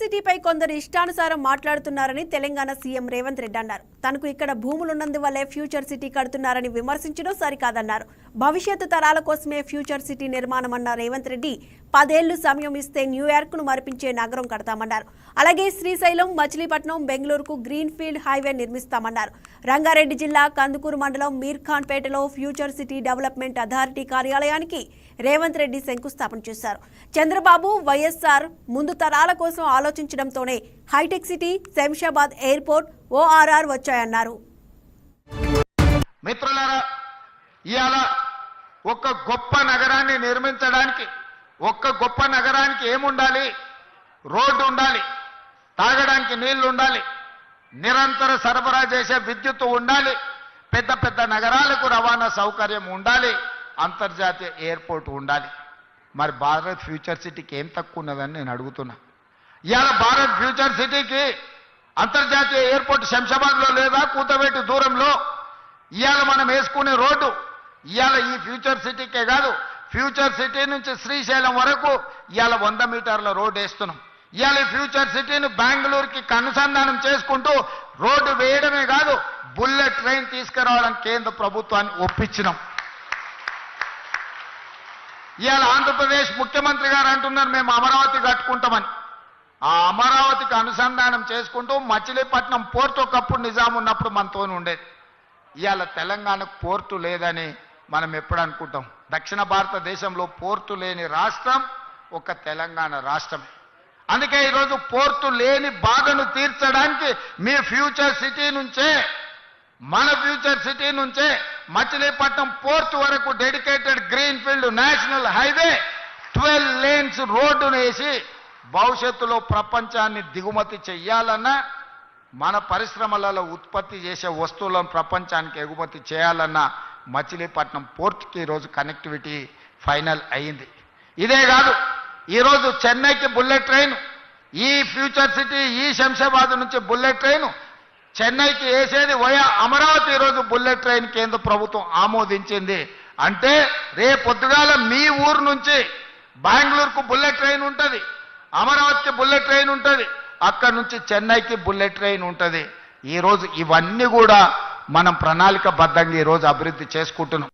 సిటీపై కొందరు ఇష్టానుసారం మాట్లాడుతున్నారని తెలంగాణ సీఎం రేవంత్ రెడ్డి అన్నారు. తనకు ఇక్కడ భూములున్నందువల్లే ఫ్యూచర్ సిటీ కడుతున్నారని విమర్శించడం సరికాదన్నారు. భవిష్యత్తు తరాల కోసమే ఫ్యూచర్ సిటీ నిర్మాణం అన్న రేవంత్ రెడ్డి పదేళ్ళు సమయం ఇస్తే న్యూయార్క్ను మరిపించే నగరం కడతామన్నారు. అలాగే శ్రీశైలం మచిలీపట్నం బెంగళూరుకు గ్రీన్ ఫీల్డ్ హైవే నిర్మిస్తామన్నారు. రంగారెడ్డి జిల్లా కందుకూరు మండలం మీర్ఖాన్పేటలో ఫ్యూచర్ సిటీ డెవలప్మెంట్ అథారిటీ కార్యాలయానికి రేవంత్ రెడ్డి శంకుస్థాపన చేశారు. చంద్రబాబు వైఎస్ఆర్ ముందు తరాల కోసం ఆలోచించడంతోనే hitech city Shamshabad airport ORR వచ్చాయన్నారు. మిత్రులారా ఇవాళ ఒక గొప్ప నగరాన్ని నిర్మించడానికి ఒక్క గొప్ప నగరానికి ఏముండాలి? రోడ్డు ఉండాలి తాగడానికి నీళ్ళు ఉండాలి నిరంతర సరఫరా చేసే విద్యుత్తు ఉండాలి పెద్ద పెద్ద నగరాలకు రవాణా సౌకర్యం ఉండాలి అంతర్జాతీయ ఎయిర్పోర్ట్ ఉండాలి. మరి భారత్ ఫ్యూచర్ సిటీకి ఏం తక్కువ ఉన్నదని నేను అడుగుతున్నా. ఇవాళ భారత్ ఫ్యూచర్ సిటీకి అంతర్జాతీయ ఎయిర్పోర్ట్ శంషాబాద్లో లేదా కూతవేటి దూరంలో ఇవాళ మనం వేసుకునే రోడ్డు ఇవాళ ఈ ఫ్యూచర్ సిటీకే కాదు ఫ్యూచర్ సిటీ నుంచి శ్రీశైలం వరకు ఇవాళ వంద మీటర్ల రోడ్డు వేస్తున్నాం. ఇవాళ ఈ ఫ్యూచర్ సిటీని బెంగళూరుకి అనుసంధానం చేసుకుంటూ రోడ్డు వేయడమే కాదు బుల్లెట్ ట్రైన్ తీసుకురావడం కేంద్ర ప్రభుత్వాన్ని ఒప్పించినాం. ఇవాళ ఆంధ్రప్రదేశ్ ముఖ్యమంత్రి గారు అంటున్నారు మేము అమరావతి కట్టుకుంటామని. ఆ అమరావతికి అనుసంధానం చేసుకుంటూ మచిలీపట్నం పోర్టు ఒకప్పుడు నిజాం ఉన్నప్పుడు మనతో ఉండేది. ఇవాళ తెలంగాణకు పోర్టు లేదని మనం ఎప్పుడు అనుకుంటాం? దక్షిణ భారతదేశంలో పోర్టు లేని రాష్ట్రం ఒక తెలంగాణ రాష్ట్రమే. అందుకే ఈరోజు పోర్టు లేని బాధను తీర్చడానికి మీ ఫ్యూచర్ సిటీ నుంచే మన ఫ్యూచర్ సిటీ నుంచే మచిలీపట్నం పోర్ట్ వరకు dedicated green field national highway twelve lanes రోడ్డును వేసి భవిష్యత్తులో ప్రపంచాన్ని దిగుమతి చెయ్యాలన్నా మన పరిశ్రమలలో ఉత్పత్తి చేసే వస్తువులను ప్రపంచానికి ఎగుమతి చేయాలన్నా మచిలీపట్నం పోర్ట్కి ఈరోజు కనెక్టివిటీ ఫైనల్ అయింది. ఇదే కాదు ఈరోజు చెన్నైకి బుల్లెట్ ట్రైన్ ఈ ఫ్యూచర్ సిటీ ఈ శంషాబాద్ నుంచి బుల్లెట్ ట్రైన్ చెన్నైకి వేసేది వయా అమరావతి ఈరోజు బుల్లెట్ ట్రైన్ కేంద్ర ప్రభుత్వం ఆమోదించింది. అంటే రేపొద్దుగాల మీ ఊరు నుంచి బెంగళూరుకు బుల్లెట్ ట్రైన్ ఉంటుంది అమరావతికి బుల్లెట్ ట్రైన్ ఉంటుంది అక్కడ నుంచి చెన్నైకి బుల్లెట్ ట్రైన్ ఉంటుంది. ఈరోజు ఇవన్నీ కూడా మనం ప్రణాళికబద్ధంగా ఈరోజు అభివృద్ధి చేసుకుంటున్నాం.